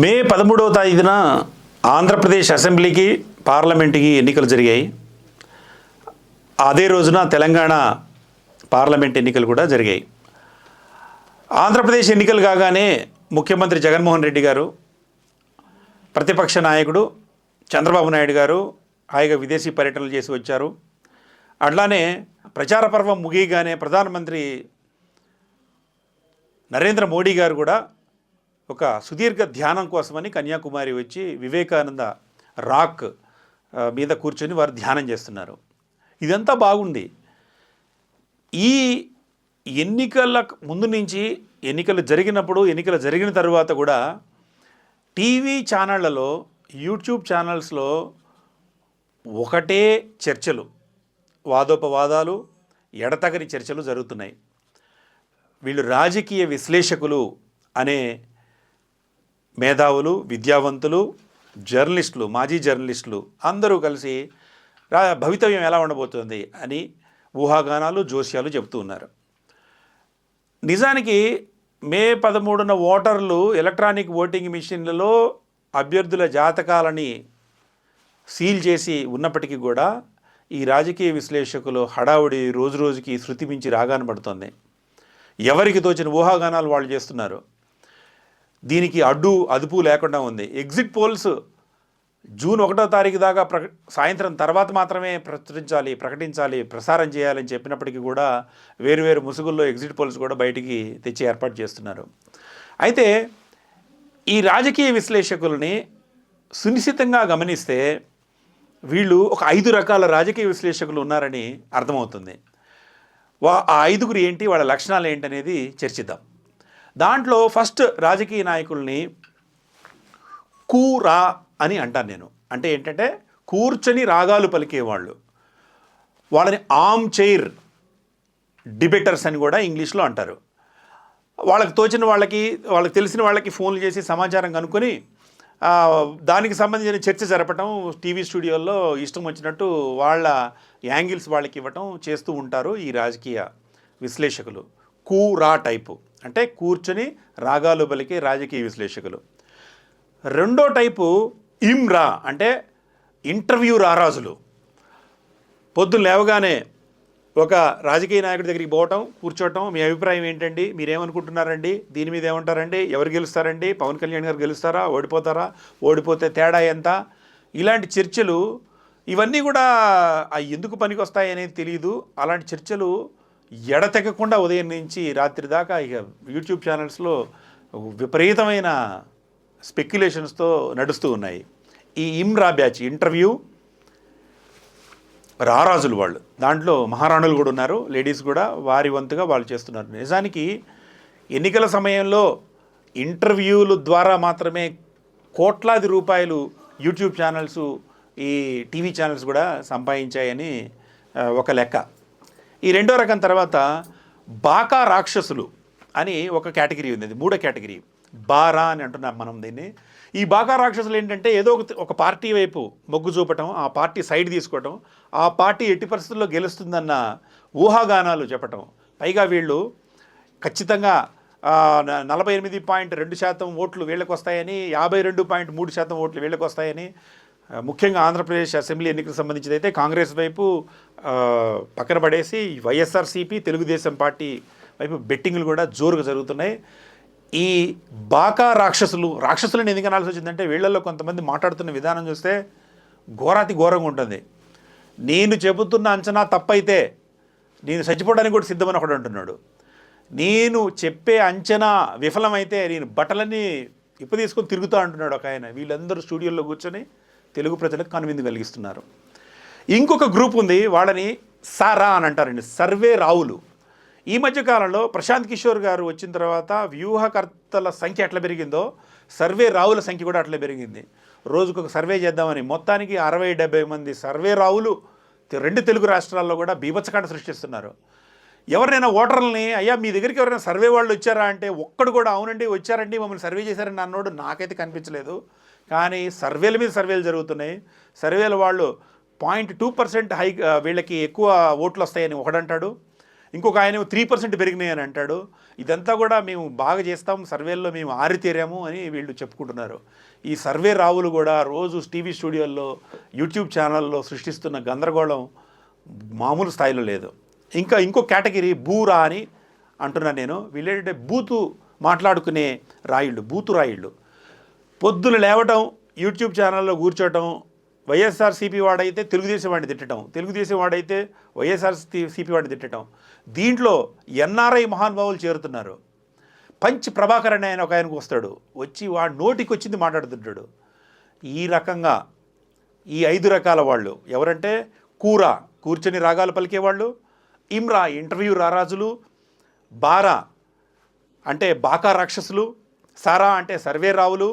మే పదమూడవ తేదీన ఆంధ్రప్రదేశ్ అసెంబ్లీకి పార్లమెంట్కి ఎన్నికలు జరిగాయి. అదే రోజున తెలంగాణ పార్లమెంట్ ఎన్నికలు కూడా జరిగాయి. ఆంధ్రప్రదేశ్ ఎన్నికలు కాగానే ముఖ్యమంత్రి జగన్మోహన్ రెడ్డి గారు ప్రతిపక్ష నాయకుడు చంద్రబాబు నాయుడు గారు హాయిగా విదేశీ పర్యటనలు చేసి వచ్చారు. అట్లానే ప్రచార పర్వం ముగియగానే ప్రధానమంత్రి నరేంద్ర మోడీ గారు కూడా ఒక సుదీర్ఘ ధ్యానం కోసమని కన్యాకుమారి వచ్చి వివేకానంద రాక్ మీద కూర్చొని వారు ధ్యానం చేస్తున్నారు. ఇదంతా బాగుంది. ఈ ఎన్నికల ముందు నుంచి ఎన్నికలు జరిగినప్పుడు ఎన్నికలు జరిగిన తర్వాత కూడా టీవీ ఛానళ్ళలో యూట్యూబ్ ఛానల్స్లో ఒకటే చర్చలు వాదోపవాదాలు ఎడతగని చర్చలు జరుగుతున్నాయి. వీళ్ళు రాజకీయ విశ్లేషకులు అనే మేధావులు విద్యావంతులు జర్నలిస్టులు మాజీ జర్నలిస్టులు అందరూ కలిసి రా భవితవ్యం ఎలా ఉండబోతుంది అని ఊహాగానాలు జోస్యాలు చెబుతూ ఉన్నారు. నిజానికి మే పదమూడున ఓటర్లు ఎలక్ట్రానిక్ ఓటింగ్ మిషన్లలో అభ్యర్థుల జాతకాలని సీల్ చేసి ఉన్నప్పటికీ కూడా ఈ రాజకీయ విశ్లేషకులు హడావుడి రోజు రోజుకి శృతి మించి ఎవరికి తోచిన ఊహాగానాలు వాళ్ళు చేస్తున్నారు? దీనికి అడ్డు అదుపు లేకుండా ఉంది. ఎగ్జిట్ పోల్స్ జూన్ ఒకటో తారీఖు దాకా ప్రక సాయంత్రం తర్వాత మాత్రమే ప్రచురించాలి ప్రకటించాలి ప్రసారం చేయాలని చెప్పినప్పటికీ కూడా వేరువేరు ముసుగుల్లో ఎగ్జిట్ పోల్స్ కూడా బయటికి తెచ్చి ఏర్పాటు చేస్తున్నారు. అయితే ఈ రాజకీయ విశ్లేషకుల్ని సునిశ్చితంగా గమనిస్తే వీళ్ళు ఒక ఐదు రకాల రాజకీయ విశ్లేషకులు ఉన్నారని అర్థమవుతుంది. వా ఆ ఐదుగురు ఏంటి వాళ్ళ లక్షణాలు ఏంటి అనేది చర్చిద్దాం. దాంట్లో ఫస్ట్ రాజకీయ నాయకుల్ని కూరా అని అంటాను నేను. అంటే ఏంటంటే కూర్చొని రాగాలు పలికేవాళ్ళు. వాళ్ళని ఆమ్ చైర్ డిబేటర్స్ అని కూడా ఇంగ్లీష్లో అంటారు. వాళ్ళకి తోచిన వాళ్ళకి వాళ్ళకి తెలిసిన వాళ్ళకి ఫోన్లు చేసి సమాచారం కనుక్కొని దానికి సంబంధించిన చర్చ జరపటం టీవీ స్టూడియోల్లో ఇష్టం వచ్చినట్టు వాళ్ళ యాంగిల్స్ వాళ్ళకి ఇవ్వటం చేస్తూ ఉంటారు ఈ రాజకీయ విశ్లేషకులు. కూరా టైపు. అంటే కూర్చొని రాగాలు పలికే రాజకీయ విశ్లేషకులు. రెండో టైపు ఇమ్రా అంటే ఇంటర్వ్యూ రారాజులు. పొద్దున్న లేవగానే ఒక రాజకీయ నాయకుడి దగ్గరికి పోవటం కూర్చోవటం మీ అభిప్రాయం ఏంటండి? మీరేమనుకుంటున్నారండి? దీని మీద ఏమంటారండి? ఎవరు గెలుస్తారండి? పవన్ కళ్యాణ్ గారు గెలుస్తారా? ఓడిపోతారా? ఓడిపోతే తేడా ఎంత? ఇలాంటి చర్చలు ఇవన్నీ కూడా ఎందుకు పనికి వస్తాయనేది తెలియదు అలాంటి చర్చలు ఎడతెగకుండా ఉదయం నుంచి రాత్రి దాకా ఇక యూట్యూబ్ ఛానల్స్లో విపరీతమైన స్పెక్యులేషన్స్తో నడుస్తూ ఉన్నాయి. ఈ ఇమ్రా బ్యాచ్ ఇంటర్వ్యూ రారాజులు వాళ్ళు. దాంట్లో మహారాణులు కూడా ఉన్నారు లేడీస్ కూడా వారి వంతుగా వాళ్ళు చేస్తున్నారు. నిజానికి ఎన్నికల సమయంలో ఇంటర్వ్యూలు ద్వారా మాత్రమే కోట్లాది రూపాయలు యూట్యూబ్ ఛానల్స్ ఈ టీవీ ఛానల్స్ కూడా సంపాదించాయని ఒక లెక్క. ఈ రెండో రకం తర్వాత బాకా రాక్షసులు అని ఒక కేటగిరీ ఉంది. అది మూడో కేటగిరీ. బారా అని అంటున్నాం మనం దీన్ని. ఈ బాకా రాక్షసులు ఏంటంటే ఏదో ఒక ఒక పార్టీ వైపు మొగ్గు చూపటం ఆ పార్టీ సైడ్ తీసుకోవటం ఆ పార్టీ ఎట్టి పరిస్థితుల్లో గెలుస్తుందన్న ఊహాగానాలు చెప్పటం. పైగా వీళ్ళు ఖచ్చితంగా నలభై ఎనిమిది పాయింట్ రెండు శాతం ఓట్లు వీళ్ళకి వస్తాయని యాభై రెండు పాయింట్ మూడు శాతం ఓట్లు వీళ్ళకి వస్తాయని ముఖ్యంగా ఆంధ్రప్రదేశ్ అసెంబ్లీ ఎన్నికలకు సంబంధించి అయితే కాంగ్రెస్ వైపు పక్కన పడేసి వైఎస్ఆర్సీపీ తెలుగుదేశం పార్టీ వైపు బెట్టింగ్లు కూడా జోరుగా జరుగుతున్నాయి. ఈ బాకా రాక్షసులు రాక్షసులను ఎందుకు అనాల్సి వచ్చిందంటే వీళ్ళల్లో కొంతమంది మాట్లాడుతున్న విధానం చూస్తే ఘోరాతి ఘోరంగా ఉంటుంది. నేను చెబుతున్న అంచనా తప్పైతే నేను చచ్చిపోవడానికి కూడా సిద్ధమని ఒకడు అంటున్నాడు. నేను చెప్పే అంచనా విఫలమైతే నేను బట్టలన్నీ ఇప్ప తీసుకొని తిరుగుతా అంటున్నాడు ఒక ఆయన. వీళ్ళందరూ స్టూడియోలో కూర్చొని తెలుగు ప్రజలకు కనువిందు కలిగిస్తున్నారు. ఇంకొక గ్రూప్ ఉంది వాళ్ళని సారా అని అంటారండి. సర్వే రావులు. ఈ మధ్యకాలంలో ప్రశాంత్ కిషోర్ గారు వచ్చిన తర్వాత వ్యూహకర్తల సంఖ్య ఎట్లా పెరిగిందో సర్వే రావుల సంఖ్య కూడా అట్లా పెరిగింది. రోజుకు ఒక సర్వే చేద్దామని మొత్తానికి అరవై డెబ్బై మంది సర్వే రావులు రెండు తెలుగు రాష్ట్రాల్లో కూడా బీభత్సకాండ సృష్టిస్తున్నారు. ఎవరినైనా ఓటర్లని అయ్యా మీ దగ్గరికి ఎవరైనా సర్వే వాళ్ళు వచ్చారా? అంటే ఒక్కడు కూడా అవునండి వచ్చారండి మమ్మల్ని సర్వే చేశారని అన్నోడు నాకైతే కనిపించలేదు. కానీ సర్వేల మీద సర్వేలు జరుగుతున్నాయి. సర్వేల వాళ్ళు పాయింట్ టూ పర్సెంట్ హై వీళ్ళకి ఎక్కువ ఓట్లు వస్తాయని ఒకడంటాడు. ఇంకొక ఆయన త్రీ పర్సెంట్ పెరిగినాయి అని అంటాడు. ఇదంతా కూడా మేము బాగా చేస్తాం సర్వేల్లో మేము ఆరితేరాము అని వీళ్ళు చెప్పుకుంటున్నారు. ఈ సర్వే రావులు కూడా రోజు టీవీ స్టూడియోల్లో యూట్యూబ్ ఛానల్లో సృష్టిస్తున్న గందరగోళం మామూలు స్థాయిలో లేదు. ఇంకా ఇంకో కేటగిరీ బూరా అని అంటున్నాను నేను. వీళ్ళేంటంటే బూతు మాట్లాడుకునే రాయుళ్ళు బూతు రాయుళ్ళు. పొద్దున లేవటం యూట్యూబ్ ఛానల్లో కూర్చోవటం వైఎస్ఆర్సీపీ వాడైతే తెలుగుదేశం వాడిని తిట్టడం తెలుగుదేశం వాడైతే వైఎస్ఆర్ సిపి వాడిని తిట్టడం. దీంట్లో ఎన్ఆర్ఐ మహానుభావులు చేరుతున్నారు. పంచ్ ప్రభాకర్ అనే ఆయన ఒక ఆయనకు వస్తాడు. వచ్చి వాడు నోటికి వచ్చింది మాట్లాడుతుంటాడు. ఈ రకంగా ఈ ఐదు రకాల వాళ్ళు ఎవరంటే కూర కూర్చొని రాగాలు పలికేవాళ్ళు ఇమ్రా ఇంటర్వ్యూ రారాజులు బారా అంటే బాకా రాక్షసులు సారా అంటే సర్వే రావులు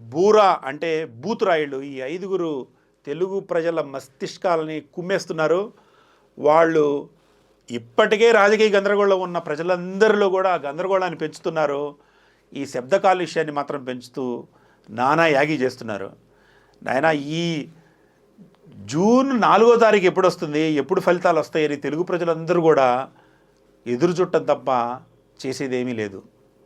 బూరా అంటే బూతురాయుళ్ళు ఈ ఐదుగురు తెలుగు ప్రజల మస్తిష్కాలని కుమ్మేస్తున్నారు. వాళ్ళు ఇప్పటికే రాజకీయ గందరగోళం ఉన్న ప్రజలందరిలో కూడా ఆ గందరగోళాన్ని పెంచుతున్నారు. ఈ శబ్ద కాలుష్యాన్ని మాత్రం పెంచుతూ నానా యాగి చేస్తున్నారు. నాయన ఈ జూన్ నాలుగో తారీఖు ఎప్పుడు వస్తుంది ఎప్పుడు ఫలితాలు వస్తాయని తెలుగు ప్రజలందరూ కూడా ఎదురు చుట్టం తప్ప చేసేదేమీ లేదు.